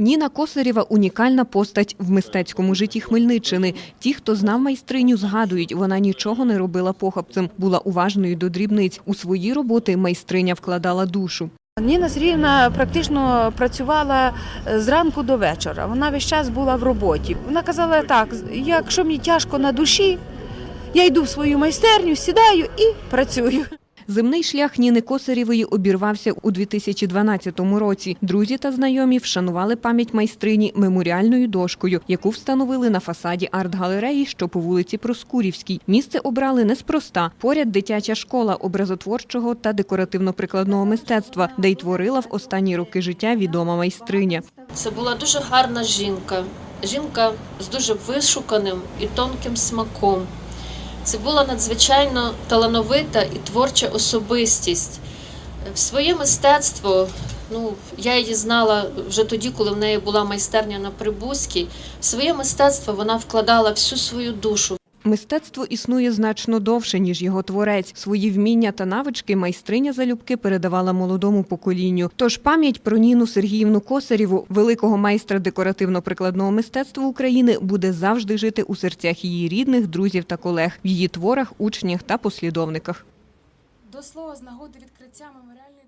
Ніна Косарєва – унікальна постать в мистецькому житті Хмельниччини. Ті, хто знав майстриню, згадують, вона нічого не робила похабцем, була уважною до дрібниць. У свої роботи майстриня вкладала душу. Ніна Сергіївна практично працювала е, зранку до вечора. Вона весь час була в роботі. Вона казала так: якщо мені тяжко на душі, я йду в свою майстерню, сідаю і працюю. Земний шлях Ніни Косарєвої обірвався у 2012 році. Друзі та знайомі вшанували пам'ять майстрині меморіальною дошкою, яку встановили на фасаді арт-галереї, що по вулиці Проскурівській. Місце обрали неспроста. Поряд дитяча школа образотворчого та декоративно-прикладного мистецтва, де й творила в останні роки життя відома майстриня. Це була дуже гарна жінка. Жінка з дуже вишуканим і тонким смаком. Це була надзвичайно талановита і творча особистість. В своє мистецтво, ну, я її знала вже тоді, коли в неї була майстерня на Прибузькій. В своє мистецтво вона вкладала всю свою душу, Мистецтво існує значно довше, ніж його творець. Свої вміння та навички майстриня залюбки передавала молодому поколінню. Тож пам'ять про Ніну Сергіївну Косарєву, великого майстра декоративно-прикладного мистецтва України, буде завжди жити у серцях її рідних, друзів та колег, в її творах, учнях та послідовниках. До слова, з нагоди відкриття меморіальної